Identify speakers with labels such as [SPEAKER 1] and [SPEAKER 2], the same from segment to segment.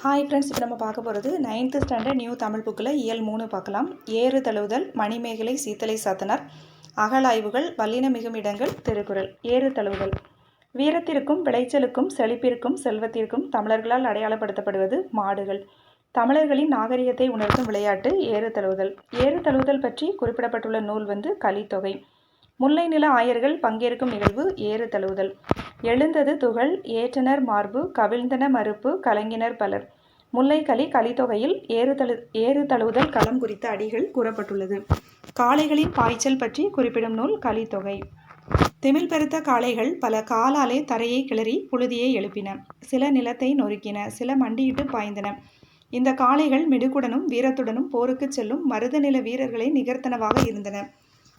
[SPEAKER 1] Hi friends இப்போ நம்ம பார்க்க போகிறது நைன்த்து ஸ்டாண்டர்ட் நியூ தமிழ் புக்கில் இயல் மூணு பார்க்கலாம். ஏறு தழுவுதல் மணிமேகலை சீத்தலை சாத்தனார் அகலாய்வுகள் வல்லின மிகும் இடங்கள் திருக்குறள். ஏறு தழுவுதல். வீரத்திற்கும் விளைச்சலுக்கும் செழிப்பிற்கும் செல்வத்திற்கும் தமிழர்களால் அடையாளப்படுத்தப்படுவது மாடுகள். தமிழர்களின் நாகரிகத்தை உணர்த்தும் விளையாட்டு ஏறு தழுவுதல். ஏறு தழுவுதல் பற்றி குறிப்பிடப்பட்டுள்ள நூல் வந்து கலித்தொகை. முல்லை நில ஆயர்கள் பங்கேற்கும் நிகழ்வு ஏறு தழுவுதல். எழுந்தது துகள் ஏற்றனர் மார்பு கவிழ்ந்தன மறுப்பு கலங்கினர் பலர். முல்லைக்களி கலித்தொகையில் ஏறுதழு ஏறு தழுவுதல் களம் குறித்த அடிகள் கூறப்பட்டுள்ளது. காளைகளின் பாய்ச்சல் பற்றி குறிப்பிடும் நூல் கலித்தொகை திமில் பெருத்த காளைகள் பல காலாலே தரையை கிளறி புழுதியை எழுப்பின. சில நிலத்தை நொறுக்கின சில மண்டியிட்டு பாய்ந்தன. இந்த காளைகள் மிடுக்குடனும் வீரத்துடனும் போருக்கு செல்லும் மருத நில வீரர்களை நிகர்த்தனவாக இருந்தன.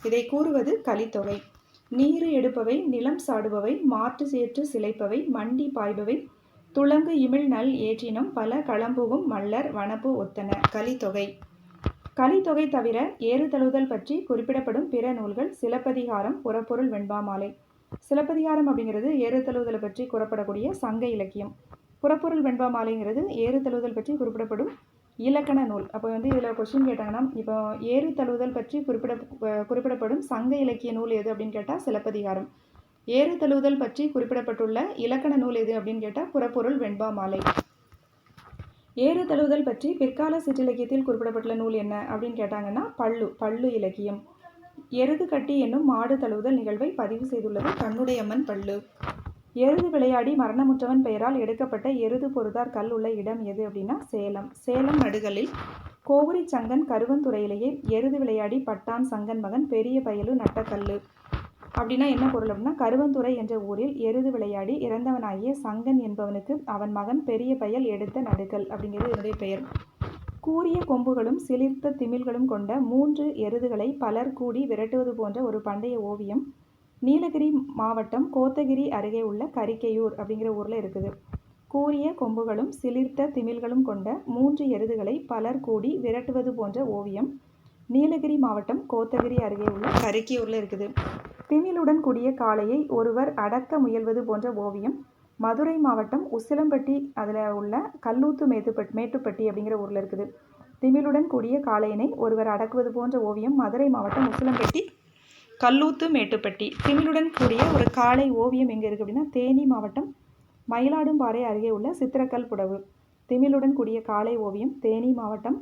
[SPEAKER 1] இதை கூறுவது கலித்தொகை. நீரு எடுப்பவை நிலம் சாடுபவை மாற்று சேற்று சிலைப்பவை மண்டி பாய்பவை. துளங்கு இமிழ் நல் ஏற்றினம் பல களம்புகும் மல்லர் வனப்பு ஒத்தன. கலித்தொகை. கலித்தொகை தவிர ஏறுதழுதல் பற்றி குறிப்பிடப்படும் பிற நூல்கள் சிலப்பதிகாரம் புறப்பொருள் வெண்பாமாலை. சிலப்பதிகாரம் அப்படிங்கிறது ஏறுதழுதலை பற்றி கூறப்படக்கூடிய சங்க இலக்கியம். புறப்பொருள் வெண்பாமாலைங்கிறது ஏறுதழுதல் பற்றி குறிப்பிடப்படும் இலக்கண நூல். அப்போ வந்து இதில் கொஸ்டின் கேட்டாங்கன்னா இப்போ ஏறு தழுவுதல் பற்றி குறிப்பிட குறிப்பிடப்படும் சங்க இலக்கிய நூல் எது அப்படின்னு கேட்டால் சிலப்பதிகாரம். ஏறு தழுவுதல் பற்றி குறிப்பிடப்பட்டுள்ள இலக்கண நூல் எது அப்படின்னு கேட்டால் புறப்பொருள் வெண்பா மாலை. ஏறு தழுவுதல் பற்றி பிற்கால சிற்றிலக்கியத்தில் குறிப்பிடப்பட்டுள்ள நூல் என்ன அப்படின்னு கேட்டாங்கன்னா பள்ளு பள்ளு இலக்கியம். எருது கட்டி என்னும் மாடு தழுவுதல் நிகழ்வை பதிவு செய்துள்ளது கண்ணுடையம்மன் பள்ளு. எருது விளையாடி மரணமுற்றவன் பெயரால் எடுக்கப்பட்ட எருது பொருதார் கல் உள்ள இடம் எது அப்படின்னா சேலம். சேலம் நடுகளில் கோவுரி சங்கன் கருவந்துறையிலேயே எருது விளையாடி பட்டான் சங்கன் மகன் பெரிய பயலு நட்டக்கல்லு. அப்படின்னா என்ன பொருள் அப்படின்னா கருவந்துறை என்ற ஊரில் எருது விளையாடி இறந்தவனாகிய சங்கன் என்பவனுக்கு அவன் மகன் பெரிய பயல் எடுத்த நடுக்கல் அப்படிங்கிறது என்னுடைய பெயர். கூரிய கொம்புகளும் சிலிர்த்த திமில்களும் கொண்ட மூன்று எருதுகளை பலர் கூடி விரட்டுவது போன்ற ஒரு பண்டைய ஓவியம் நீலகிரி மாவட்டம் கோத்தகிரி அருகே உள்ள கரிக்கையூர் அப்படிங்கிற ஊரில் இருக்குது. கூரிய கொம்புகளும் சிலிர்த்த திமில்களும் கொண்ட மூன்று எருதுகளை பலர் கூடி விரட்டுவது போன்ற ஓவியம் நீலகிரி மாவட்டம் கோத்தகிரி அருகே உள்ள கரிக்கையூரில் இருக்குது. திமிலுடன் கூடிய காளையை ஒருவர் அடக்க முயல்வது போன்ற ஓவியம் மதுரை மாவட்டம் உசிலம்பட்டி அதில் உள்ள கல்லூத்து மேட்டுப்பட் மேட்டுப்பட்டி அப்படிங்கிற ஊரில் இருக்குது. திமிலுடன் கூடிய காளையினை ஒருவர் அடக்குவது போன்ற ஓவியம் மதுரை மாவட்டம் உசிலம்பட்டி கல்லூத்து மேட்டுப்பட்டி. திமிழுடன் கூடிய ஒரு காளை ஓவியம் எங்கே இருக்குது அப்படின்னா தேனி மாவட்டம் மயிலாடும்பாறை அருகே உள்ள சித்திரக்கல் புடவு. திமிழுடன் கூடிய காளை ஓவியம் தேனி மாவட்டம்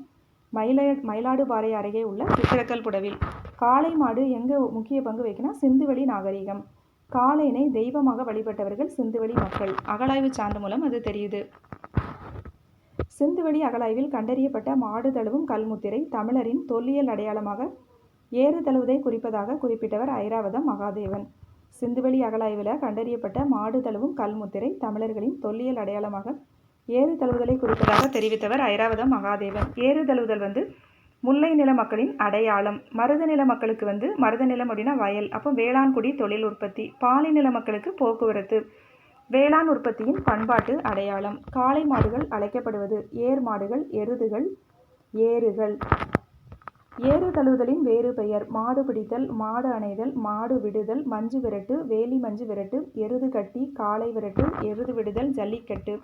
[SPEAKER 1] மயில மயிலாடுபாறை அருகே உள்ள சித்திரக்கல் புடவில். காளை மாடு எங்கே முக்கிய பங்கு வைக்கினா சிந்துவெளி நாகரிகம். காளையினை தெய்வமாக வழிபட்டவர்கள் சிந்துவெளி மக்கள். அகழாய்வு சான்று மூலம் அது தெரியுது. சிந்துவெளி அகழாய்வில் கண்டறியப்பட்ட மாடு தழுவும் கல்முத்திரை தமிழரின் தொல்லியல் அடையாளமாக ஏறுதழுவுதை குறிப்பதாக குறிப்பிட்டவர் ஐராவதம் மகாதேவன். சிந்துவெளி அகலாய்வில் கண்டறியப்பட்ட மாடு தழுவும் கல்முத்திரை தமிழர்களின் தொல்லியல் அடையாளமாக ஏறு தழுவுதலை குறிப்பதாக தெரிவித்தவர் ஐராவதம் மகாதேவன். ஏறு தழுவுதல் வந்து முல்லை நில மக்களின் அடையாளம். மருத நில மக்களுக்கு வந்து மருத நிலம் அப்படின்னா வயல். அப்போ வேளாண்குடி தொழில் உற்பத்தி. பாலை நில மக்களுக்கு போக்குவரத்து. வேளாண் உற்பத்தியின் பண்பாட்டு அடையாளம். காளை மாடுகள் அழைக்கப்படுவது. ஏர் மாடுகள் எருதுகள் ஏறுகள். ஏறு தழுவுதலின் வேறு பெயர். மாடு பிடித்தல் மாடு அணைதல் மாடு விடுதல் மஞ்சு விரட்டு வேலி மஞ்சு விரட்டு எருது கட்டி காளை விரட்டு எருது விடுதல் ஜல்லிக்கட்டு.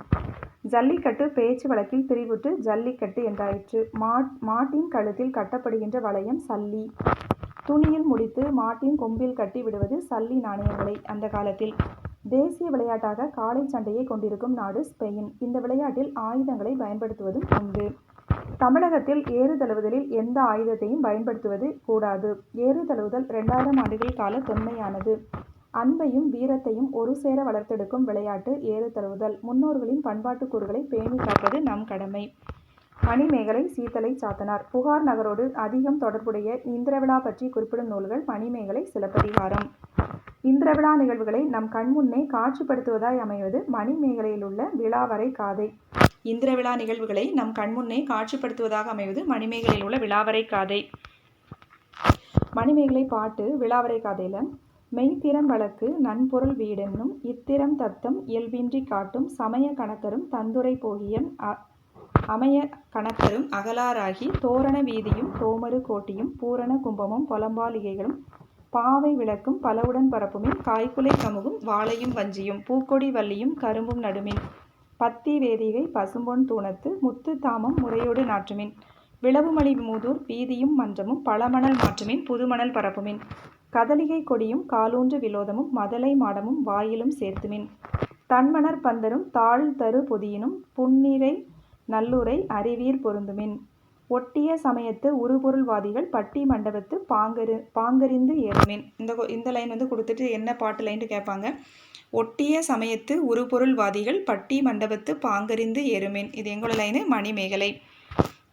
[SPEAKER 1] ஜல்லிக்கட்டு பேச்சு வழக்கில் பிரிவுற்று ஜல்லிக்கட்டு என்றாயிற்று. மாட் மாட்டின் கழுத்தில் கட்டப்படுகின்ற வளையம் சல்லி. துணியில் முடித்து மாட்டின் கொம்பில் கட்டி விடுவது சல்லி நாணயங்களை அந்த காலத்தில். தேசிய விளையாட்டாக காளை சண்டையை கொண்டிருக்கும் நாடு ஸ்பெயின். இந்த விளையாட்டில் ஆயுதங்களை பயன்படுத்துவதும் உண்டு. தமிழகத்தில் ஏறு தழுவுதலில் எந்த ஆயுதத்தையும் பயன்படுத்துவது கூடாது. ஏறு தழுவுதல் ரெண்டாயிரம் ஆண்டுகள் கால தொன்மையானது. அன்பையும் வீரத்தையும் ஒரு சேர வளர்த்தெடுக்கும் விளையாட்டு ஏறு தழுவுதல் முன்னோர்களின் பண்பாட்டு கூறுகளை பேணி காப்பது நம் கடமை. மணிமேகலை சீத்தலை சாத்தனார். புகார் நகரோடு அதிகம் தொடர்புடைய இந்திரவிழா பற்றி குறிப்பிடும் நூல்கள் மணிமேகலை சிலப்பதிகாரம். இந்திரவிழா நிகழ்வுகளை நம் கண்முன்னே காட்சிப்படுத்துவதாய் அமைவது மணிமேகலையில் உள்ள விழாவரை காதை. இந்திர விழா நிகழ்வுகளை நம் கண்முன்னே காட்சிப்படுத்துவதாக அமைவது மணிமேகலையில் உள்ள விழாவரை காதை. மணிமேகலை பாட்டு விழாவரை காதையில் மெய்த்திறம் வழக்கு நன்பொருள் வீடென்னும் இத்திரம் தத்தம் இயல்பின்றி காட்டும் சமய கணக்கரும் தந்துரை போகியன் அமைய கணக்கரும் அகலாராகி தோரண வீதியும் தோமரு கோட்டியும் பூரண கும்பமும் பொலம்பாலிகைகளும் பாவை விளக்கும் பலவுடன் பரப்புமின் காய்குலை கமுகும் வாழையும் வஞ்சியும் பூக்கொடி வள்ளியும் கரும்பும் நடுமின் பத்தி வேதிகை பசும்பொன் தூணத்து முத்து தாமம் முறையோடு நாற்றுமின். விளவுமணி மூதூர் வீதியும் மன்றமும் பழமணல் மாற்றுமின் புதுமணல் பரப்புமின். கதலிகை கொடியும் காலூன்று விலோதமும் மதலை மாடமும் வாயிலும் சேர்த்துமின். தன்மணர் பந்தரும் தாழ் தரு பொதியினும் புன்னிறை நல்லுரை அறிவீர் பொருந்துமின். ஒட்டிய சமயத்து உருபொருள்வாதிகள் பட்டி மண்டபத்து பாங்கரு பாங்கறிந்து ஏறுமின். இந்த கொ- இந்த லைன் வந்து கொடுத்துட்டு என்ன பாட்டு லைன்ட்டு கேட்பாங்க? ஒட்டிய சமயத்து உருபொருள்வாதிகள் பட்டி மண்டபத்து பாங்கறிந்து ஏறுமின். இது எங்களோட லைனு மணிமேகலை.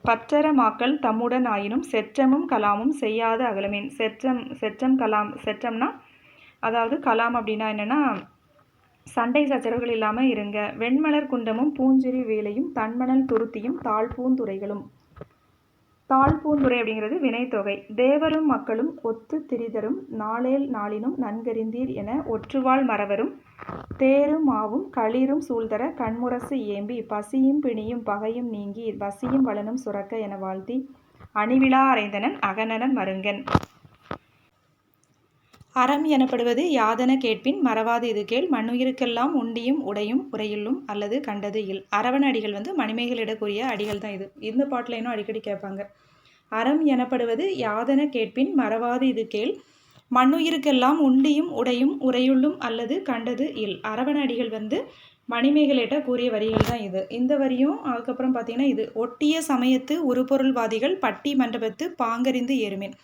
[SPEAKER 1] பற்றர மாக்கள் தம்முடன் ஆயினும் செற்றமும் கலாமும் செய்யாத அகலமேன். செற்றம் செற்றம் கலாம் செற்றம்னா அதாவது கலாம் அப்படின்னா என்னென்னா சண்டை சச்சரவுகள் இல்லாமல் இருங்க. வெண்மலர் குண்டமும் பூஞ்சிரி வேலையும் தன்மணல் துருத்தியும் தாழ்பூந்துறைகளும். தாழ்பூந்துறை அப்படிங்கிறது வினைத்தொகை. தேவரும் மக்களும் ஒத்து திரிதரும் நாளேல் நாளினும் நன்கறிந்தீர் என ஒற்றுவாள் மறவரும். தேரும் மாவும் களிரும் சூழ்தர கண்முரசு ஏம்பி பசியும் பிணியும் பகையும் நீங்கி வசியும் வளனும் சுரக்க என வாழ்த்தி அணிவிழா அறைந்தனன் அகனனன் மருங்கன். அறம் எனப்படுவது யாதன கேட்பின் மறவாது இது கேள். மண்ணுயிருக்கெல்லாம் உண்டியும் உடையும் உரையிலும் அல்லது கண்டது இல். அரவண அடிகள் வந்து மணிமேகலிடக்கூடிய அடிகள் தான் இது. இந்த பாட்டிலையும் அடிக்கடி கேட்பாங்க. அறம் எனப்படுவது யாதன கேட்பின் மறவாது இது கேள். மண்ணுயிருக்கெல்லாம் உண்டியும் உடையும் உரையுள்ளும் அல்லது கண்டது இல். அரவண அடிகள் வந்து மணிமேகலேட்ட கூறிய வரிகள் தான் இது. இந்த வரியும் அதுக்கப்புறம் பார்த்தீங்கன்னா இது. ஒட்டிய சமயத்து உருபொருள்வாதிகள் பட்டி மண்டபத்து பாங்கறிந்து ஏறுமேன்.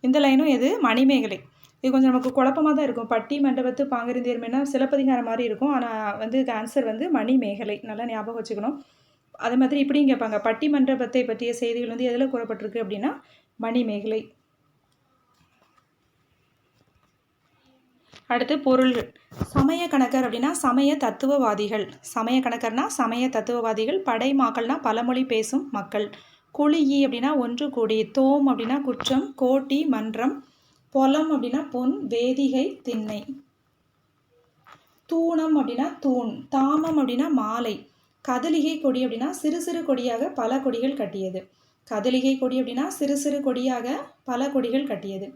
[SPEAKER 1] இந்த லைனும் எது? மணிமேகலை. இது கொஞ்சம் நமக்கு குழப்பமாக தான் இருக்கும். பட்டி மண்டபத்து பாங்கறிந்து சிலப்பதிகாரம் மாதிரி இருக்கும். ஆனால் வந்து ஆன்சர் வந்து மணிமேகலை. நல்லா ஞாபகம் வச்சுக்கணும். அதே மாதிரி இப்படியும் கேட்பாங்க. பட்டி மண்டபத்தை பற்றிய செய்திகள் வந்து எதில் கூறப்பட்டிருக்கு அப்படின்னா மணிமேகலை. அடுத்து பொருள்கள். சமய கணக்கர் அப்படின்னா சமய தத்துவவாதிகள். சமய கணக்கர்னா சமய தத்துவவாதிகள். படைமாக்கள்னா பலமொழி பேசும் மக்கள். குழியி அப்படின்னா ஒன்று கூடி. தோம் அப்படின்னா குற்றம். கோட்டி மன்றம். பொலம் அப்படின்னா பொன் வேதிகை திண்ணை. தூணம் அப்படின்னா தூண் தாமம் அப்படின்னா மாலை. கதலிகை கொடி அப்படின்னா சிறு சிறு கொடியாக பல கொடிகள் கட்டியது. கதலிகை கொடி அப்படின்னா சிறு சிறு கொடியாக பல கொடிகள் கட்டியது.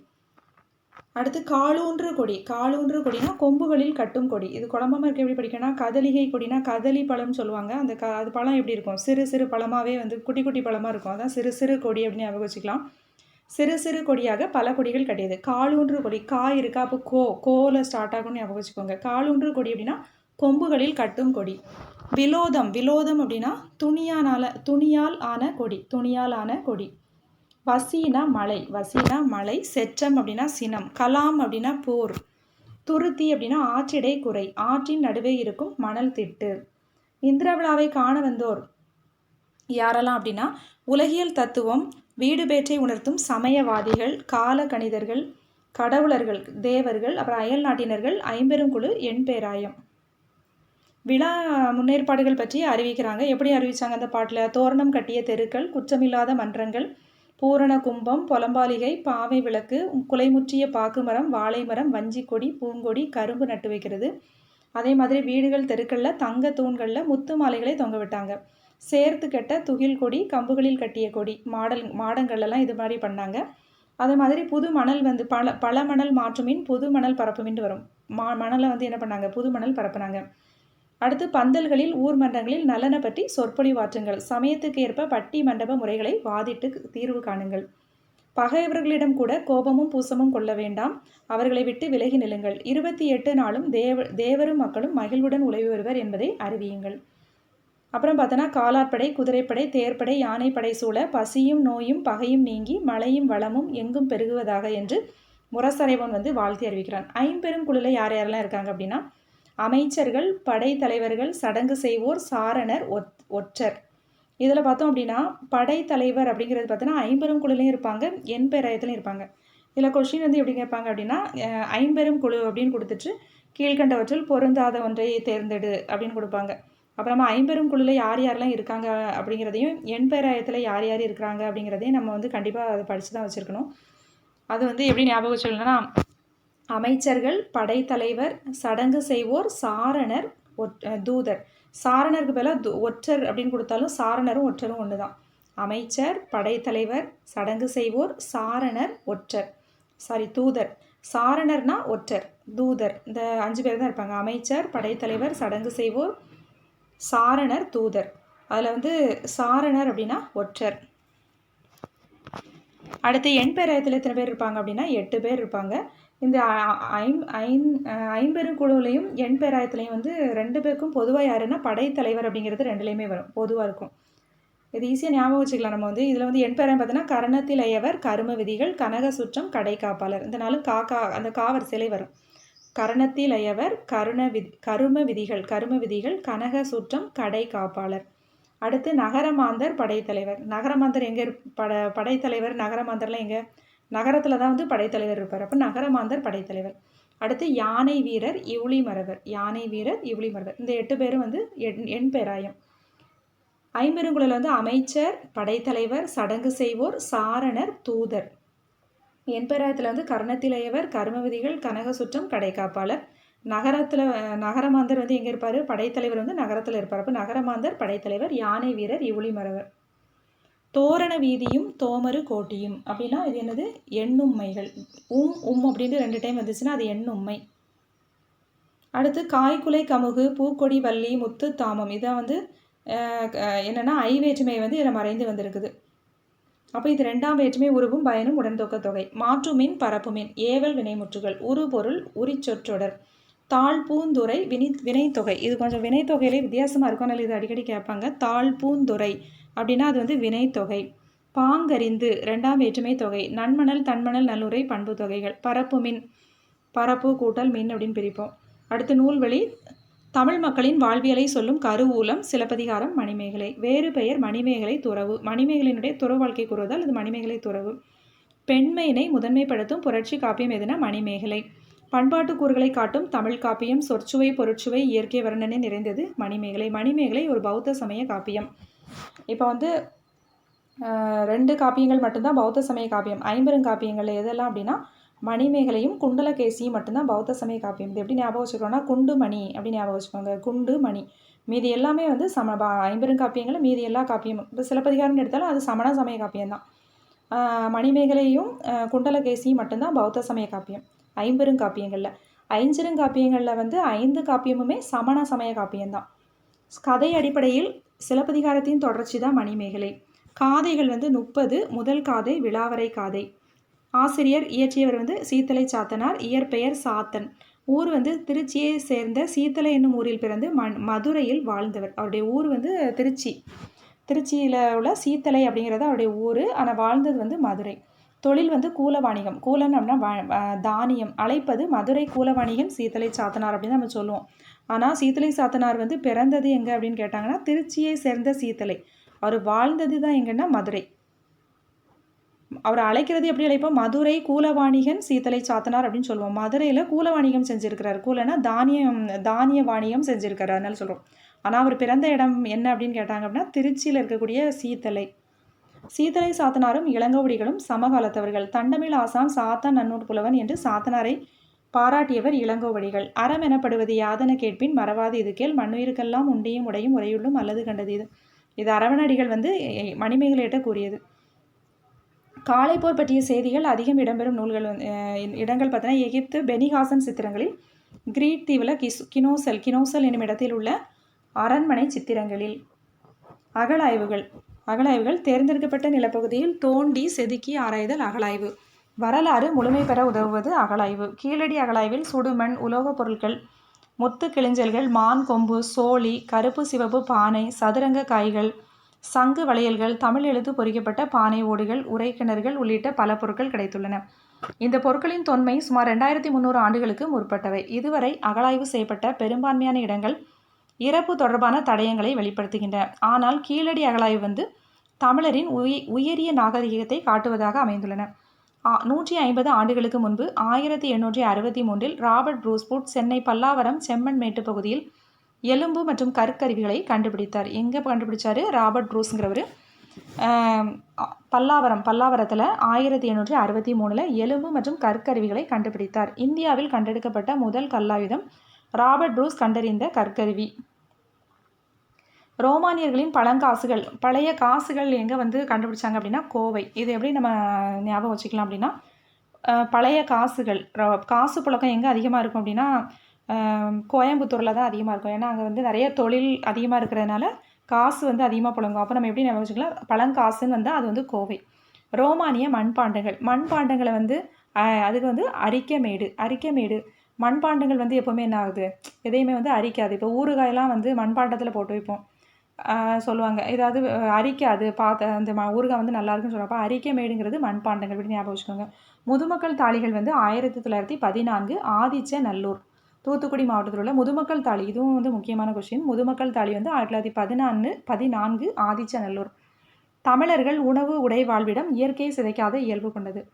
[SPEAKER 1] அடுத்து காலூன்று கொடி. காலூன்று கொடினா கொம்புகளில் கட்டும் கொடி. இது குழம்பமா இருக்க எப்படி படிக்கணும்னா கதலிகை கொடினா கதலி பழம் சொல்லுவாங்க. அந்த க அது பழம் எப்படி இருக்கும்? சிறு சிறு பழமாகவே வந்து குட்டி குட்டி பழமாக இருக்கும். அதான் சிறு சிறு கொடி அப்படின்னு ஞாபகம் வச்சுக்கலாம். சிறு சிறு கொடியாக பல கொடிகள் கட்டியது. காலூன்று கொடி காய் இருக்கா? அப்போ கோ கோவில் ஸ்டார்ட் ஆகும்னு ஞாபகம் வச்சுக்கோங்க. காலூன்று கொடி அப்படின்னா கொம்புகளில் கட்டும் கொடி. விலோதம் விலோதம் அப்படின்னா துணியானால துணியால் ஆன கொடி துணியால் ஆன கொடி. வசீனா மலை வசீனா மலை செற்றம் அப்படின்னா சினம் கலாம் அப்படின்னா போர். துருத்தி அப்படின்னா ஆற்றிடை குறை ஆற்றின் நடுவே இருக்கும் மணல் திட்டு. இந்திர விழாவை காண வந்தோர் யாரெல்லாம் அப்படின்னா உலகியல் தத்துவம் வீடு பேற்றை உணர்த்தும் சமயவாதிகள் கால கணிதர்கள் கடவுளர்கள் தேவர்கள் அப்புறம் அயல் நாட்டினர்கள் ஐம்பெருங்குழு எண் பேராயம். விழா முன்னேற்பாடுகள் பற்றி அறிவிக்கிறாங்க. எப்படி அறிவிச்சாங்க அந்த பாட்டில்? தோரணம் கட்டிய தெருக்கள் குற்றமில்லாத மன்றங்கள் பூரண கும்பம் பொலம்பாலிகை பாவை விளக்கு குலைமுற்றிய பாக்குமரம் வாழை மரம் வஞ்சி கொடி பூங்கொடி கரும்பு நட்டு வைக்கிறது. அதே மாதிரி வீடுகள் தெருக்களில் தங்க தூண்களில் முத்து மாலைகளை தொங்க விட்டாங்க. சேர்த்து கட்ட துகில் கொடி கம்புகளில் கட்டிய கொடி மாடல் மாடங்கள்லாம் இது மாதிரி பண்ணாங்க. அதே மாதிரி புது மணல் வந்து பல பல மணல் மாற்றுமின் புது மணல் பரப்புமின்ட்டு வரும். மா மணலை வந்து என்ன பண்ணாங்க? புது மணல் பரப்புனாங்க. அடுத்து பந்தல்களில் ஊர் மன்றங்களில் நலனை பற்றி சொற்பொழிவாற்றுங்கள் சமயத்துக்கு ஏற்ப பட்டி மண்டப முறைகளை வாதிட்டு தீர்வு காணுங்கள். பகைவர்களிடம் கூட கோபமும் பூசமும் கொள்ள வேண்டாம். அவர்களை விட்டு விலகி நில்லுங்கள். இருபத்தி எட்டு நாளும் தேவ தேவரும் மக்களும் மகிழ்வுடன் உழைவு வருவர் என்பதை அறிவியுங்கள். அப்புறம் பார்த்தோன்னா காலாட்படை குதிரைப்படை தேர்ப்படை யானைப்படை சூழ பசியும் நோயும் பகையும் நீங்கி மழையும் வளமும் எங்கும் பெருகுவதாக என்று முரசறைவன் வந்து வாழ்த்தி அறிவிக்கிறான். ஐம்பெரும் குழுல யார் யாரெல்லாம் இருக்காங்க அப்படின்னா அமைச்சர்கள் படைத்தலைவர்கள் சடங்கு செய்வோர் சாரணர் ஒத் ஒற்றர். இதில் பார்த்தோம் அப்படின்னா படைத்தலைவர் அப்படிங்கிறது பார்த்தோன்னா ஐம்பெரும் குழுலையும் இருப்பாங்க எண் இருப்பாங்க. இதில் கொஷின் வந்து எப்படி கேட்பாங்க அப்படின்னா ஐம்பெரும் குழு அப்படின்னு கொடுத்துட்டு கீழ்கண்டவற்றில் பொருந்தாத ஒன்றை தேர்ந்தெடு அப்படின்னு கொடுப்பாங்க. அப்புறமா ஐம்பெரும் குழுல யார் யாரெல்லாம் இருக்காங்க அப்படிங்கிறதையும் எண்பேராயத்தில் யார் யார் இருக்கிறாங்க அப்படிங்கிறதையும் நம்ம வந்து கண்டிப்பாக அதை படித்து தான் வச்சுருக்கணும். அது வந்து எப்படி ஞாபகம் வச்சுக்கணும்னா அமைச்சர்கள் படைத்தலைவர் சடங்கு செய்வோர் சாரணர் ஒட் தூதர். சாரணருக்கு பதிலாக ஒற்றர் அப்படின்னு கொடுத்தாலும் சாரணரும் ஒற்றரும் ஒன்று தான் அமைச்சர் படைத்தலைவர் சடங்கு செய்வோர் சாரணர் ஒற்றர். சாரி தூதர். சாரணர்னா ஒற்றர் தூதர். இந்த அஞ்சு பேர் தான் இருப்பாங்க. அமைச்சர் படைத்தலைவர் சடங்கு செய்வோர் சாரணர் தூதர். அதில் வந்து சாரணர் அப்படின்னா ஒற்றர். அடுத்து எண் பேராயத்தில் எத்தனை பேர் இருப்பாங்க அப்படின்னா எட்டு பேர் இருப்பாங்க. இந்த ஐம் ஐம் ஐம்பெரும் ஐம்பெருங்குழுலையும் எண் பேராயத்துலையும் வந்து ரெண்டு பேருக்கும் பொதுவாக யாருன்னா படைத்தலைவர் அப்படிங்கிறது ரெண்டுலேயுமே வரும். பொதுவாக இருக்கும். இது ஈஸியாக ஞாபகம் வச்சுக்கலாம். நம்ம வந்து இதில் வந்து எண் பேராயம் பார்த்தீங்கன்னா கரணத்திலையவர் கரும விதிகள் கனக சுற்றம் கடை காப்பாளர் இந்த நாளும் காக்கா அந்த காவரிசையிலே வரும். கரணத்திலையவர் கருண விதி கரும விதிகள் கரும விதிகள் கனக சுற்றம் கடை காப்பாளர். அடுத்து நகரமாந்தர் படைத்தலைவர். நகரமாந்தர் எங்கே பட படைத்தலைவர் நகரமாந்தர்லாம் எங்கே? நகரத்தில் தான் வந்து படைத்தலைவர் இருப்பார். அப்போ நகரமாந்தர் படைத்தலைவர். அடுத்து யானை வீரர் இவுளி மறவர் யானை வீரர் இவுளி மரவர் இந்த எட்டு பேரும் வந்து எண் எண் பேராயம். ஐம்பெருங்குழல் வந்து அமைச்சர் படைத்தலைவர் சடங்கு செய்வோர் சாரணர் தூதர். என்பராயத்தில் வந்து கர்ணத்திலேயவர் கர்ம விதிகள் கனக சுற்றம் கடை காப்பாளர் நகரத்தில் நகரமாந்தர் வந்து எங்கே இருப்பார்? படைத்தலைவர் வந்து நகரத்தில் இருப்பார். அப்போ நகரமாந்தர் படைத்தலைவர் யானை வீரர் இவுளிமரவர் தோரண வீதியும் தோமரு கோட்டியும். அப்படின்னா இது என்னது? எண்ணும்மைகள். உம் உம் அப்படின்ட்டு ரெண்டு டைம் வந்துச்சுன்னா அது எண்ணும்மை. அடுத்து காய்குலை கமுகு பூக்கொடி வள்ளி முத்து தாமம். இதான் வந்து என்னென்னா ஐவேற்றுமை வந்து இதில் மறைந்து வந்திருக்குது. அப்போ இது ரெண்டாம் வேற்றுமை உருவும் பயனும் உடன்தொக்க தொகை. மாற்றுமின் பரப்புமின் ஏவல் வினைமுற்றுகள் உருபொருள் உரிச்சொற்றொடர். தாழ் பூந்துரை வினி வினைத்தொகை. இது கொஞ்சம் வினைத்தொகையிலே வித்தியாசமாக இருக்கும். அதனால இது அடிக்கடி கேட்பாங்க. தாழ் பூந்துரை அப்படின்னா அது வந்து வினைத்தொகை. பாங்கறிந்து ரெண்டாம் வேற்றுமை தொகை. நன்மணல் தன்மணல் நல்லுரை பண்பு தொகைகள். பரப்பு மின் பரப்பு கூட்டல் மின் அப்படின்னு பிரிப்போம். அடுத்து நூல்வழி தமிழ் மக்களின் வாழ்வியலை சொல்லும் கருவூலம் சிலப்பதிகாரம் மணிமேகலை. வேறு பெயர் மணிமேகலை துறவு. மணிமேகலையினுடைய துறவு வாழ்க்கை கூறுவதால் இது மணிமேகலை துறவு. பெண்மையினை முதன்மைப்படுத்தும் புரட்சி காப்பியம் எதுனா மணிமேகலை. பண்பாட்டு கூறுகளை காட்டும் தமிழ் காப்பியம் சொற்சுவை பொருட்சுவை இயற்கை வர்ணனை நிறைந்தது மணிமேகலை. மணிமேகலை ஒரு பௌத்த சமய காப்பியம். இப்போ வந்து ரெண்டு காப்பியங்கள் மட்டும்தான் பௌத்த சமய காப்பியம். ஐம்பெருங்காப்பியங்கள் எதெல்லாம் அப்படின்னா மணிமேகலையும் குண்டலகேசியும் மட்டும்தான் பௌத்த சமய காப்பியம். இது எப்படி ஞாபகம் வச்சுக்கோன்னா குண்டு மணி அப்படின்னு ஞாபகம் வச்சுக்கோங்க. குண்டு மணி மீதி எல்லாமே வந்து சம ஐம்பெரும் காப்பியங்களும் மீதி எல்லா காப்பியமும். இப்போ சிலப்பதிகாரம்னு எடுத்தாலும் அது சமண சமய காப்பியம் தான். மணிமேகலையும் குண்டலகேசியும் மட்டும்தான் பௌத்த சமய காப்பியம். ஐம்பெருங்காப்பியங்களில் ஐஞ்சிருங்காப்பியங்களில் வந்து ஐந்து காப்பியமுமே சமண சமய காப்பியம்தான் கதை அடிப்படையில் சிலப்பதிகாரத்தின் தொடர்ச்சி தான் மணிமேகலை. காதைகள் வந்து முப்பது முதல் காதை விழாவரை காதை. ஆசிரியர் இயற்றியவர் வந்து சீத்தலை சாத்தனார் இயற்பெயர் சாத்தன். ஊர் வந்து திருச்சியை சேர்ந்த சீத்தலை என்னும் ஊரில் பிறந்து மண் மதுரையில் வாழ்ந்தவர். அவருடைய ஊர் வந்து திருச்சி. திருச்சியில் உள்ள சீத்தலை அப்படிங்கிறது அவருடைய ஊர். ஆனால் வாழ்ந்தது வந்து மதுரை. தொழில் வந்து கூல வாணிகம் கூலன் அப்படின்னா வா- தானியம். அழைப்பது மதுரை கூல வாணிகம் சீத்தலை சாத்தனார் அப்படின்னு நம்ம சொல்லுவோம். ஆனால் சீத்தலை சாத்தனார் வந்து பிறந்தது எங்கே அப்படின்னு கேட்டாங்கன்னா திருச்சியை சேர்ந்த சீத்தலை. அவர் வாழ்ந்தது தான் எங்கன்னா மதுரை. அவர் அழைக்கிறது எப்படி அழைப்போம்? மதுரை கூலவாணிகன் சீத்தலை சாத்தனார் அப்படின்னு சொல்லுவோம். மதுரையில் கூலவாணிகம் செஞ்சுருக்கிறார். கூலனா தானியம் தானிய வாணிகம் செஞ்சிருக்காரு அதனால சொல்கிறோம் ஆனால் அவர் பிறந்த இடம் என்ன அப்படின்னு கேட்டாங்க அப்படின்னா திருச்சியில் இருக்கக்கூடிய சீத்தலை. சீத்தலை சாத்தனாரும் இளங்கோவடிகளும் சமகாலத்தவர்கள். தண்டமிழ் ஆசான் சாத்தன் நன்னூர் புலவன் என்று சாத்தனாரை பாராட்டியவர் இளங்கோவடிகள். அறம் எனப்படுவது யாதன கேட்பின் மறவாது இது கேள். மண்ணுயிருக்கெல்லாம் உண்டியும் உடையும் உரையுள்ளும் அல்லது கண்டது இது. இது அரவணடிகள் வந்து மணிமேகலையிட்ட கூறியது. காலைப்போர் பற்றிய செய்திகள் அதிகம் இடம்பெறும் நூல்கள் இடங்கள் பார்த்தீங்கன்னா எகிப்து பெனிஹாசன் சித்திரங்களில் கிரீட் தீவில் கிஸ் கினோசல் கினோசல் என்னும் இடத்தில் உள்ள அரண்மனை சித்திரங்களில். அகழாய்வுகள். அகழாய்வுகள் தேர்ந்தெடுக்கப்பட்ட நிலப்பகுதியில் தோண்டி செதுக்கி ஆராய்தல் அகழாய்வு. வரலாறு முழுமை பெற உதவுவது அகழாய்வு. கீழடி அகழாய்வில் சுடுமண் உலோகப் பொருட்கள் முத்து கிளிஞ்சல்கள் மான் கொம்பு சோழி கருப்பு சிவப்பு பானை சதுரங்க காய்கள் சங்கு வளையல்கள் தமிழ் எழுத்து பொறிக்கப்பட்ட பானை ஓடுகள் உரைக்கிணறுகள் உள்ளிட்ட பல பொருட்கள் கிடைத்துள்ளன. இந்த பொருட்களின் தொன்மை சுமார் ரெண்டாயிரத்தி முந்நூறு ஆண்டுகளுக்கு முற்பட்டவை. இதுவரை அகழாய்வு செய்யப்பட்ட பெரும்பான்மையான இடங்கள் இறப்பு தொடர்பான தடயங்களை வெளிப்படுத்துகின்றன. ஆனால் கீழடி அகலாய்வு வந்து தமிழரின் உய உயரிய நாகரிகத்தை காட்டுவதாக அமைந்துள்ளன. நூற்றி ஐம்பது ஆண்டுகளுக்கு முன்பு ஆயிரத்தி எண்ணூற்றி அறுபத்தி மூன்றில் Robert Bruce Foote Chennai Pallavaram செம்மண்மேட்டு பகுதியில் எலும்பு மற்றும் கற்கருவிகளை கண்டுபிடித்தார். எங்கே கண்டுபிடிச்சார்? ராபர்ட் ப்ரூஸ்ங்கிறவர். பல்லாவரம் பல்லாவரத்தில் ஆயிரத்தி எண்ணூற்றி அறுபத்தி மூணில் எலும்பு மற்றும் கற்கருவிகளை கண்டுபிடித்தார். இந்தியாவில் கண்டெடுக்கப்பட்ட முதல் கல்லாயுதம் ராபர்ட் ப்ரூஸ் கண்டறிந்த கற்கருவி. ரோமானியர்களின் பழங்காசுகள் பழைய காசுகள் எங்கே வந்து கண்டுபிடிச்சாங்க அப்படின்னா கோவை. இது எப்படி நம்ம ஞாபகம் வச்சுக்கலாம் அப்படின்னா பழைய காசுகள் காசு புழக்கம் எங்கே அதிகமாக இருக்கும் அப்படின்னா கோயம்புத்தூரில் தான் அதிகமாக இருக்கும். ஏன்னா அங்கே வந்து நிறைய தொழில் அதிகமாக இருக்கிறதுனால காசு வந்து அதிகமாக புழங்கும். அப்போ நம்ம எப்படி ஞாபகம் வச்சுக்கலாம் பழங்காசுன்னு வந்தால் அது வந்து கோவை. ரோமானிய மண்பாண்டங்கள். மண்பாண்டங்களை வந்து அதுக்கு வந்து அரிக்கமேடு. அரிக்கமேடு. மண்பாண்டங்கள் வந்து எப்போவுமே என்ன ஆகுது? எதையுமே வந்து அரிக்காது. இப்போ ஊறுகாயெல்லாம் வந்து மண்பாண்டத்தில் போட்டு வைப்போம். சொல்லுவாங்க. ஏதாவது அரிக்காது. பார்த்த அந்த ம ஊறுகாய் வந்து நல்லாயிருக்குன்னு சொல்லுவாங்க. அரிக்க மேடுங்கிறது மண்பாண்டங்கள். இப்படி ஞாபகம் வச்சுக்கோங்க. முதுமக்கள் தாளிகள் வந்து ஆயிரத்தி தொள்ளாயிரத்தி பதினான்கு ஆதிச்ச நல்லூர் தூத்துக்குடி மாவட்டத்தில் உள்ள முதுமக்கள் தாலி இதுவும் வந்து முக்கியமான கொஸ்டின் முதுமக்கள் தாலி வந்து ஆயிரத்தி தொள்ளாயிரத்தி பதினான்கு பதினான்கு ஆதிச்சநல்லூர். தமிழர்கள் உணவு உடை வாழ்விடம் இயற்கையை சிதைக்காத இயல்பு கொண்டது.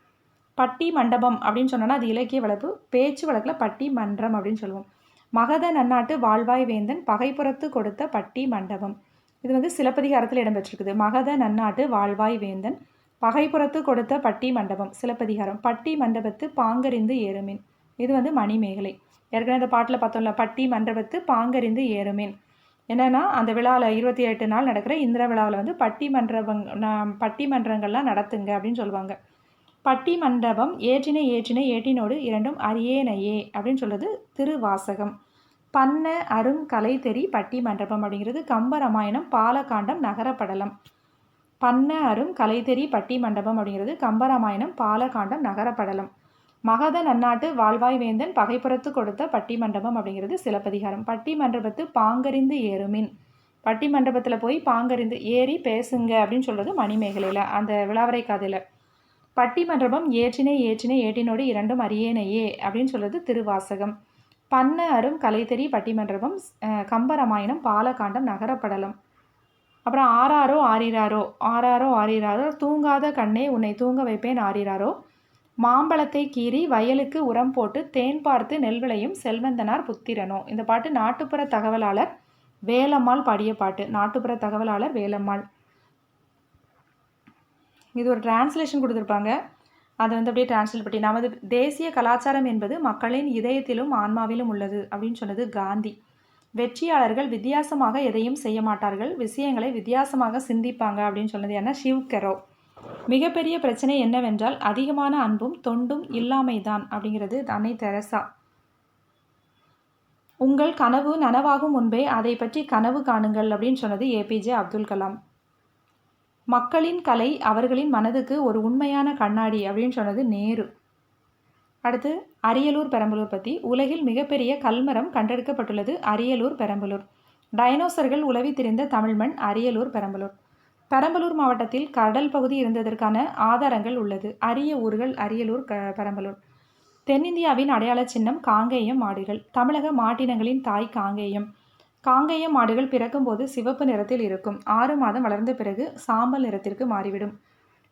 [SPEAKER 1] பட்டி மண்டபம் அப்படின்னு சொன்னோன்னா அது இலக்கிய வளர்ப்பு பேச்சு வழக்கில் பட்டி மன்றம் அப்படின்னு சொல்லுவோம். மகத நன்னாட்டு வாழ்வாய் வேந்தன் பகைப்புறத்து கொடுத்த பட்டி மண்டபம். இது வந்து சிலப்பதிகாரத்தில் இடம்பெற்றிருக்குது. மகத நன்னாட்டு வாழ்வாய் வேந்தன் பகைப்புறத்து கொடுத்த பட்டி மண்டபம் சிலப்பதிகாரம். பட்டி மண்டபத்து பாங்கறிந்து ஏறுமின். இது வந்து மணிமேகலை. ஏற்கனவே இந்த பாட்டில் பார்த்தோம்ல பட்டி மண்டபத்து பாங்கறிந்து ஏறுமேன். என்னென்னா அந்த விழாவில் இருபத்தி எட்டு நாள் நடக்கிற இந்திர விழாவில் வந்து பட்டி மன்றபங் ந- பட்டி மன்றங்கள்லாம் நடத்துங்க அப்படின்னு சொல்லுவாங்க. பட்டி மண்டபம் ஏற்றினை ஏற்றினை ஏட்டினோடு இரண்டும் அரியேனையே அப்படின்னு சொல்கிறது திருவாசகம். பன்ன அரும் கலை தெரி பட்டி மண்டபம் அப்படிங்கிறது கம்பராமாயணம் பாலகாண்டம் நகரப்படலம் பண்ண அரும் கலை தெரி பட்டி மண்டபம் அப்படிங்கிறது கம்பராமாயணம் பாலகாண்டம் நகரப்படலம் மகத நன்னாட்டு வாழ்வாய் வேந்தன் பகைப்புறத்து கொடுத்த பட்டி மண்டபம் அப்படிங்கிறது சிலப்பதிகாரம். பட்டி மண்டபத்து பாங்கறிந்து ஏறுமின். பட்டி மண்டபத்தில் போய் பாங்கறிந்து ஏறி பேசுங்க அப்படின்னு சொல்கிறது மணிமேகலையில் அந்த விழாவரை காதையில் பட்டி மண்டபம் ஏற்றினே ஏட்டினோடு இரண்டும் அரியேனையே அப்படின்னு சொல்கிறது திருவாசகம். பண்ண அரும் கலைத்தறி பட்டிமண்டபம் அஹ், கம்பராமாயணம் பாலகாண்டம் நகரப்படலம். அப்புறம் ஆறாரோ ஆறிராரோ ஆறாரோ ஆறிராரோ தூங்காத கண்ணே உன்னை தூங்க வைப்பேன் ஆறிராரோ மாம்பழத்தை கீறி வயலுக்கு உரம் போட்டு தேன் பார்த்து நெல் விளையும் செல்வந்தனார் புத்திரனோ. இந்த பாட்டு நாட்டுப்புற தகவலாளர் வேலம்மாள் பாடிய பாட்டு. நாட்டுப்புற தகவலாளர் வேலம்மாள். இது ஒரு டிரான்ஸ்லேஷன் கொடுத்துருப்பாங்க. அதை வந்து அப்படியே டிரான்ஸ்லேட் பண்ணி நமது தேசிய கலாச்சாரம் என்பது மக்களின் இதயத்திலும் ஆன்மாவிலும் உள்ளது அப்படின்னு சொன்னது காந்தி. வெற்றியாளர்கள் வித்தியாசமாக எதையும் செய்ய மாட்டார்கள். விஷயங்களை வித்தியாசமாக சிந்திப்பாங்க அப்படின்னு சொன்னது என்ன ஷிவ் கெரோ மிகப்பெரிய பிரச்சனை என்னவென்றால் அதிகமான அன்பும் தொண்டும் இல்லாமைதான் அப்படிங்கிறது அன்னை தெரசா. உங்கள் கனவு நனவாகும் முன்பே அதை பற்றி கனவு காணுங்கள் அப்படின்னு சொன்னது ஏபிஜே அப்துல் கலாம். மக்களின் கலை அவர்களின் மனதுக்கு ஒரு உண்மையான கண்ணாடி அப்படின்னு சொன்னது நேரு. அடுத்து அரியலூர் பெரம்பலூர் பற்றி உலகில் மிகப்பெரிய கல்மரம் கண்டெடுக்கப்பட்டுள்ளது அரியலூர் பெரம்பலூர். டைனோசர்கள் உலவி திரிந்த தமிழ்மண் அரியலூர் பெரம்பலூர். பெரம்பலூர் மாவட்டத்தில் கடல் பகுதி இருந்ததற்கான ஆதாரங்கள் உள்ளது. அரிய ஊர்கள் அரியலூர் க பெரம்பலூர். தென்னிந்தியாவின் அடையாள சின்னம் காங்கேயம் மாடுகள். தமிழக மாட்டினங்களின் தாய் காங்கேயம். காங்கேயம் மாடுகள் பிறக்கும்போது சிவப்பு நிறத்தில் இருக்கும். ஆறு மாதம் வளர்ந்த பிறகு சாம்பல் நிறத்திற்கு மாறிவிடும்.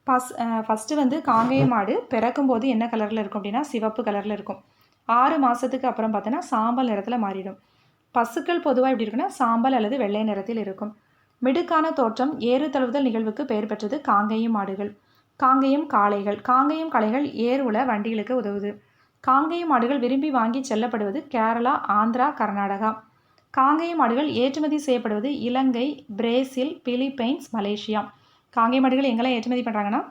[SPEAKER 1] பஸ் ஃபஸ்ட்டு வந்து காங்கேயம் மாடு பிறக்கும்போது என்ன கலரில் இருக்கும் அப்படின்னா சிவப்பு கலரில் இருக்கும். ஆறு மாதத்துக்கு அப்புறம் பார்த்தோன்னா சாம்பல் நிறத்தில் மாறிடும். பசுக்கள் பொதுவாக எப்படி இருக்குன்னா சாம்பல் அல்லது வெள்ளை நிறத்தில் இருக்கும். மிடுக்கான தோற்றம் ஏறு தழுவுதல் நிகழ்வுக்கு பெயர் பெற்றது காங்கேயம் மாடுகள் காங்கேயம் காளைகள். காங்கேயம் களைகள் ஏர் உல வண்டிகளுக்கு உதவுது. காங்கேயம் மாடுகள் விரும்பி வாங்கி செல்லப்படுவது கேரளா ஆந்திரா கர்நாடகா. காங்கேயம் மாடுகள் ஏற்றுமதி செய்யப்படுவது Ilangai Brazil Philippines Malaysia. Kangayam மாடுகள் எங்கெல்லாம் ஏற்றுமதி பண்ணுறாங்கன்னா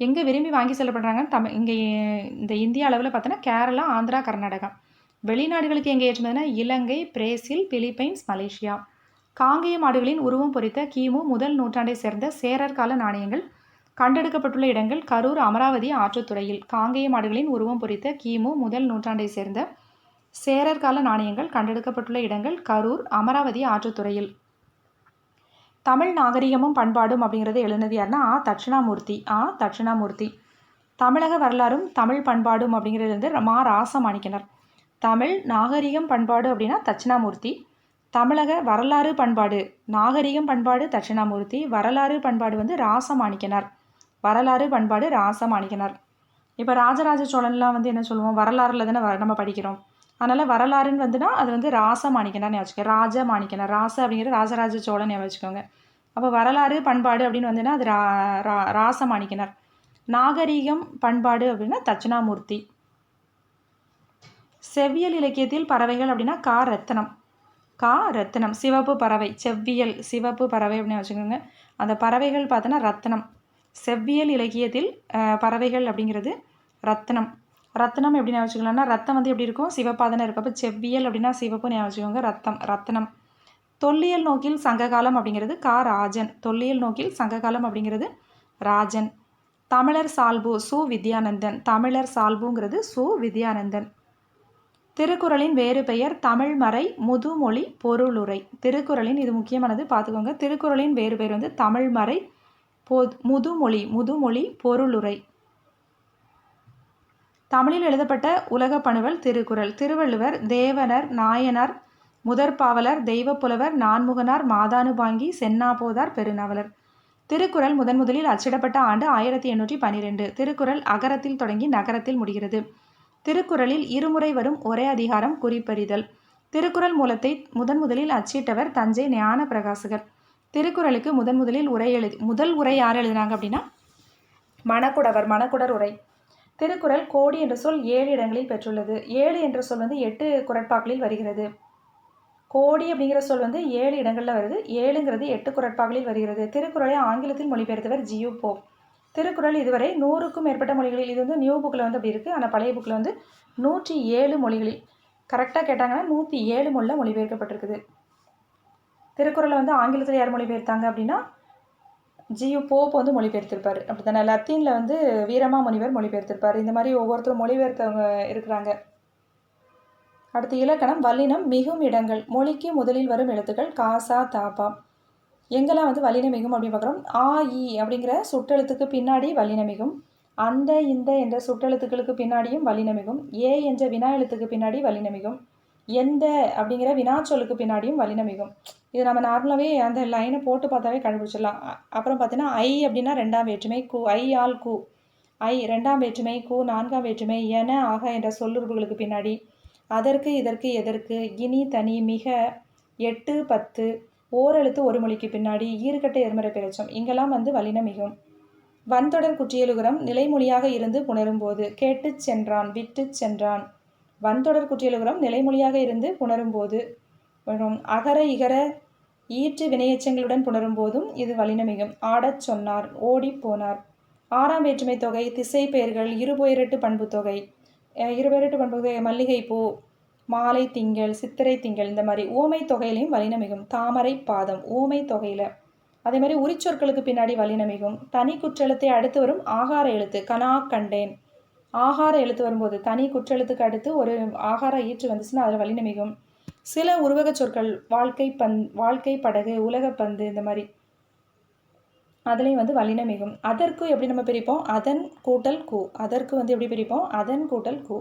[SPEAKER 1] எங்கே விரும்பி வாங்கி செல்லப்படுறாங்க தமிழ் இங்கே இந்த இந்திய அளவில் பார்த்தோன்னா கேரளா ஆந்திரா கர்நாடகா. வெளிநாடுகளுக்கு எங்கே ஏற்றுமதினா இலங்கை பிரேசில் பிலிப்பைன்ஸ் மலேசியா. காங்கேய மாடுகளின் உருவம் பொறித்த கிமு முதல் நூற்றாண்டை சேர்ந்த சேரர் கால நாணயங்கள் கண்டெடுக்கப்பட்டுள்ள இடங்கள் கரூர் அமராவதி ஆற்றுத்துறையில். காங்கேய மாடுகளின் உருவம் பொறித்த கிமு முதல் நூற்றாண்டை சேர்ந்த சேரர் கால நாணயங்கள் கண்டெடுக்கப்பட்டுள்ள இடங்கள் கரூர் அமராவதி ஆற்றுத்துறையில். தமிழ் நாகரிகமும் பண்பாடும் அப்படிங்கிறது எழுந்தது யாருன்னா ஆ. தட்சிணாமூர்த்தி. ஆ. தட்சிணாமூர்த்தி. தமிழக வரலாறும் தமிழ் பண்பாடும் அப்படிங்கிறது வந்து மா. ராசமாணிக்கனர் தமிழ் நாகரிகம் பண்பாடு அப்படின்னா தட்சிணாமூர்த்தி. தமிழக வரலாறு பண்பாடு நாகரிகம் பண்பாடு தட்சிணாமூர்த்தி வரலாறு பண்பாடு வந்து ராசமாணிக்கனர். வரலாறு பண்பாடு ராசமாணிக்கனர். இப்போ ராஜராஜ சோழன்லாம் வந்து என்ன சொல்லுவோம்? வரலாறுல தானே நம்ம படிக்கிறோம். அதனால் வரலாறுன்னு வந்துன்னா அது வந்து ராசமாணிக்கனர்னு வச்சுக்கோங்க. ராஜ மாணிக்கனர் ராச அப்படிங்கிறது ராஜராஜ சோழன் வச்சுக்கோங்க. அப்போ வரலாறு பண்பாடு அப்படின்னு வந்துன்னா அது ரா ரா ராசமாணிக்கனர். நாகரீகம் பண்பாடு அப்படின்னா தட்சிணாமூர்த்தி. செவ்வியல் இலக்கியத்தில் பறவைகள் அப்படின்னா கா ரத்தனம். கா ரத்தினம் சிவப்பு பறவை செவ்வியல் சிவப்பு பறவை அப்படின்னு வச்சுக்கோங்க. அந்த பறவைகள் பார்த்தோன்னா ரத்னம் செவ்வியல் இலக்கியத்தில் பறவைகள் அப்படிங்கிறது ரத்னம் ரத்னம் எப்படி ஞாபகம் வச்சுக்கலாம்னா ரத்தம் வந்து எப்படி இருக்கும்? சிவப்பாக தானே இருக்கும். அப்போ செவ்வியல் அப்படின்னா சிவப்பு ஞாபகம் வச்சுக்கோங்க. ரத்தம் ரத்னம் தொல்லியல் நோக்கில் சங்ககாலம் அப்படிங்கிறது கா ராஜன். தொல்லியல் நோக்கில் சங்ககாலம் அப்படிங்கிறது ராஜன். தமிழர் சால்பு சு வித்யானந்தன். தமிழர் சால்புங்கிறது சு வித்யானந்தன். திருக்குறளின் வேறு பெயர் தமிழ்மறை முதுமொழி பொருளுரை. திருக்குறளின் இது முக்கியமானது பார்த்துக்கோங்க. திருக்குறளின் வேறு பெயர் வந்து தமிழ்மறை பொ முதுமொழி முதுமொழி பொருளுரை. தமிழில் எழுதப்பட்ட உலக பணுவல் திருக்குறள். திருவள்ளுவர் தேவனர் நாயனார் முதற்பாவலர் தெய்வப்புலவர் நான்முகனார் மாதானுபாங்கி சென்னாபோதார் பெருநாவலர். திருக்குறள் முதன் முதலில் அச்சிடப்பட்ட ஆண்டு ஆயிரத்தி எண்ணூற்றி பன்னிரெண்டு. திருக்குறள் அகரத்தில் தொடங்கி நகரத்தில் முடிகிறது. திருக்குறளில் இருமுறை வரும் ஒரே அதிகாரம் குறிப்பறிதல். திருக்குறள் மூலத்தை முதன் முதலில் அச்சிட்டவர் தஞ்சை ஞான பிரகாசகர். திருக்குறளுக்கு முதன் முதலில் உரை எழுதி முதல் உரை யார் எழுதினாங்க அப்படின்னா மணக்குடவர் மணக்குடர் உரை. திருக்குறள் கோடி என்ற சொல் ஏழு இடங்களில் பெற்றுள்ளது. ஏழு என்ற சொல் வந்து எட்டு குரட்பாக்களில் வருகிறது. கோடி அப்படிங்கிற சொல் வந்து ஏழு இடங்களில் வருது. ஏழுங்கிறது எட்டு குரட்பாக்களில் வருகிறது. திருக்குறளை ஆங்கிலத்தில் மொழிபெயர்த்தவர் ஜியூ போப். திருக்குறள் இதுவரை நூறுக்கும் மேற்பட்ட மொழிகளில் இது வந்து நியூ புக்கில் வந்து அப்படி இருக்குது ஆனால் பழைய புக்கில் வந்து நூற்றி ஏழு மொழிகளில். கரெக்டாக கேட்டாங்கன்னா நூற்றி ஏழு மொழியில் மொழிபெயர்க்கப்பட்டிருக்குது. திருக்குறளை வந்து ஆங்கிலத்தில் யார் மொழிபெயர்த்தாங்க அப்படின்னா ஜியு போப் வந்து மொழிபெயர்த்திருப்பார். அப்படி தானே லத்தீனில் வந்து வீரமா முனிவர் மொழிபெயர்த்திருப்பார். இந்த மாதிரி ஒவ்வொருத்தரும் மொழிபெயர்த்தவங்க இருக்கிறாங்க. அடுத்து இலக்கணம் வல்லினம் மிகும் இடங்கள். மொழிக்கு முதலில் வரும் எழுத்துக்கள் காசா தாபா எங்கெல்லாம் வந்து வல்லினம் அப்படின்னு பார்க்குறோம். ஆ இ அப்படிங்கிற சுற்றெழுத்துக்கு பின்னாடி வலினமிகும் அந்த இந்த என்ற சுற்றெழுத்துக்களுக்கு பின்னாடியும் வல்லினம் ஏ என்ற வினா எழுத்துக்கு பின்னாடி வல்லினம் எந்த அப்படிங்கிற வினாச்சொல்லுக்கு பின்னாடியும் வல்லினம் இது நம்ம நார்மலாகவே அந்த லைனை போட்டு பார்த்தாவே கண்டுபிடிச்சிடலாம். அப்புறம் பார்த்தீங்கன்னா ஐ அப்படின்னா ரெண்டாம் வேற்றுமை கு ஐ ஆல் கு. ஐ ரெண்டாம் வேற்றுமை கு நான்காம் வேற்றுமை என ஆக என்ற சொல்லுறுப்புகளுக்கு பின்னாடி. அதற்கு இதற்கு எதற்கு இனி தனி மிக எட்டு பத்து. ஓரெழுத்து ஒரு மொழிக்கு பின்னாடி ஈறுகட்ட எதிர்மறை பெருச்சம் இங்கெல்லாம் வந்து வல்லினம் மிகும். வன்தொடர் குற்றியலுகரம் நிலைமொழியாக இருந்து புணரும்போது கேட்டுச் சென்றான் விட்டுச் சென்றான். வன்தொடர் குற்றியலுகரம் நிலைமொழியாக இருந்து புணரும்போது வரும். அகர இகர ஈற்று வினையெச்சங்களுடன் புணரும்போதும் இது வலினமிகும் ஆடச் சொன்னார் ஓடிப் போனார். ஆறாம் வேற்றுமை தொகை திசை பெயர்கள் இருபெயரெட்டு பண்பு தொகை. அஹ் இருபெயரெட்டு பண்பு தொகை மல்லிகை பூ மாலை திங்கள் சித்திரை திங்கள் இந்த மாதிரி ஊமை தொகையிலையும் வலினமிகும் தாமரை பாதம் ஓமை தொகையில். அதே மாதிரி உரிச்சொற்களுக்கு பின்னாடி வலினமிகும் தனி குற்றெழுத்தை அடுத்து வரும் ஆகார எழுத்து கனா கண்டேன். ஆகார எழுத்து வரும்போது தனி குற்றெழுத்துக்கு அடுத்து ஒரு ஆகார ஈற்று வந்துச்சுன்னா அதில் வலினமிகும் சில உருவகச் சொற்கள் வாழ்க்கை பந் வாழ்க்கை படகு உலகப்பந்து இந்த மாதிரி அதுலேயும் வந்து வலினமிகும் அதற்கு எப்படி நம்ம பிரிப்போம்? அதன் கூட்டல் கு. அதற்கு வந்து எப்படி பிரிப்போம்? அதன் கூட்டல் கு.